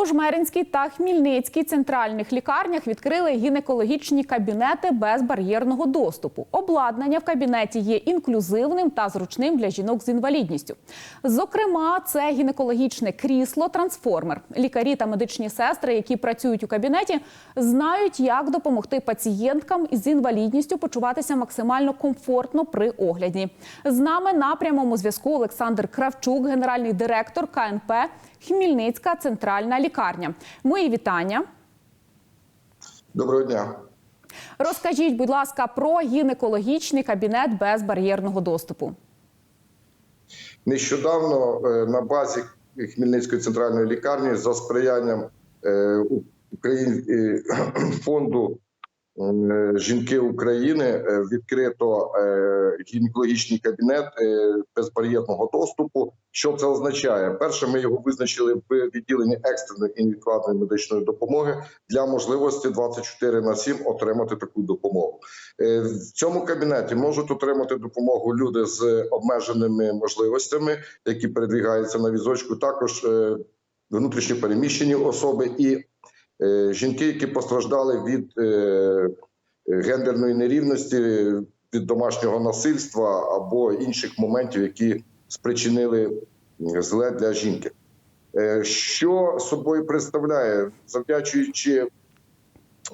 У Жмеринській та Хмільницькій центральних лікарнях відкрили гінекологічні кабінети без бар'єрного доступу. Обладнання в кабінеті є інклюзивним та зручним для жінок з інвалідністю. Зокрема, це гінекологічне крісло трансформер. Лікарі та медичні сестри, які працюють у кабінеті, знають, як допомогти пацієнткам із інвалідністю почуватися максимально комфортно при огляді. З нами на прямому зв'язку Олександр Кравчук, генеральний директор КНП Хмільницька центральна лікарня. Мої вітання. Доброго дня. Розкажіть, будь ласка, про гінекологічний кабінет без бар'єрного доступу. Нещодавно е, на базі Хмельницької центральної лікарні за сприянням е, е, фонду Жінки України відкрито гінекологічний кабінет е, безбар'єрного доступу. Що це означає? Перше, ми його визначили в відділенні екстреної і невідкладної медичної допомоги для можливості 24 на 7 отримати таку допомогу. Е, В цьому кабінеті можуть отримати допомогу люди з обмеженими можливостями, які передвігаються на візочку. Також е, внутрішньо переміщені особи і жінки, які постраждали від гендерної нерівності, від домашнього насильства або інших моментів, які спричинили зле для жінки. Е, Що собою представляє, завдячуючи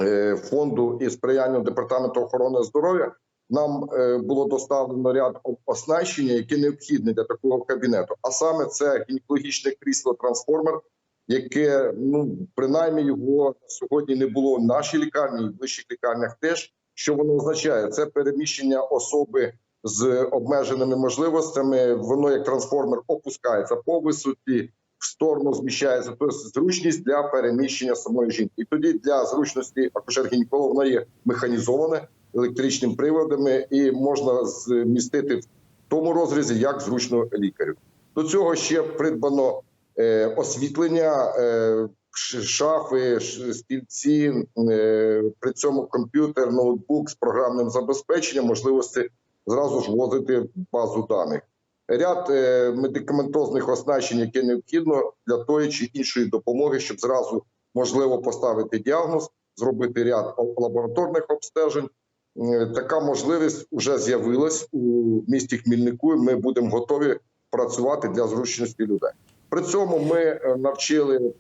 е, фонду і сприянню департаменту охорони здоров'я, нам е, було доставлено ряд оснащення, які необхідні для такого кабінету. А саме це гінекологічне крісло трансформер, яке ну принаймні його сьогодні не було в нашій лікарні, в вищих лікарнях теж. Що воно означає? Це переміщення особи з обмеженими можливостями. Воно як трансформер опускається по висоті, в сторону зміщається. Тобто зручність для переміщення самої жінки. І тоді для зручності акушер-гінеколога воно є механізоване електричним приводами і можна змістити в тому розрізі, як зручно лікарю. До цього ще придбано е, освітлення, е, шафи, стільці, е, при цьому комп'ютер, ноутбук з програмним забезпеченням, можливості зразу ж вводити базу даних. Ряд е, медикаментозних оснащень, які необхідно для тої чи іншої допомоги, щоб зразу можливо поставити діагноз, зробити ряд лабораторних обстежень. Е, Така можливість вже з'явилась у місті Хмільнику. і Ми будемо готові працювати для зручності людей. При цьому ми навчили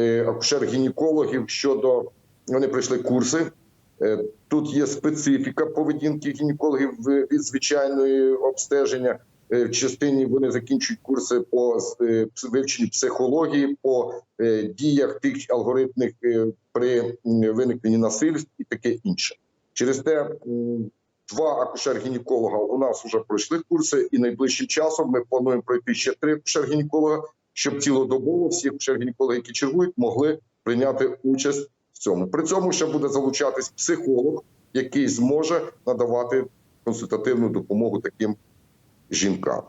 акушер-гінекологів щодо вони пройшли курси. Е, Тут є специфіка поведінки гінекологів від звичайної обстеження. Е, В частині вони закінчують курси по е, вивченню психології, по е, діях тих алгоритмних е, при виникненні насильств і таке інше. Через те два акушер-гінеколога у нас вже пройшли курси, і найближчим часом ми плануємо пройти ще три акушер-гінеколога, щоб цілодобово всі акушер-гінекологи, які чергують, могли прийняти участь в цьому. При цьому ще буде залучатись психолог, який зможе надавати консультативну допомогу таким жінкам.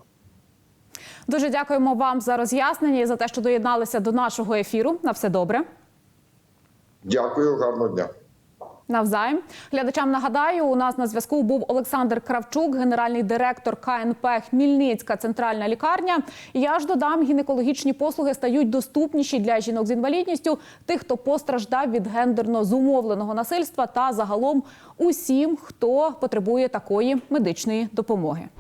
Дуже дякуємо вам за роз'яснення і за те, що доєдналися до нашого ефіру. На все добре. Дякую, гарного дня. Навзаєм глядачам нагадаю, у нас на зв'язку був Олександр Кравчук, генеральний директор КНП Хмільницька центральна лікарня. Я ж додам, гінекологічні послуги стають доступніші для жінок з інвалідністю, тих, хто постраждав від гендерно зумовленого насильства, та загалом усім, хто потребує такої медичної допомоги.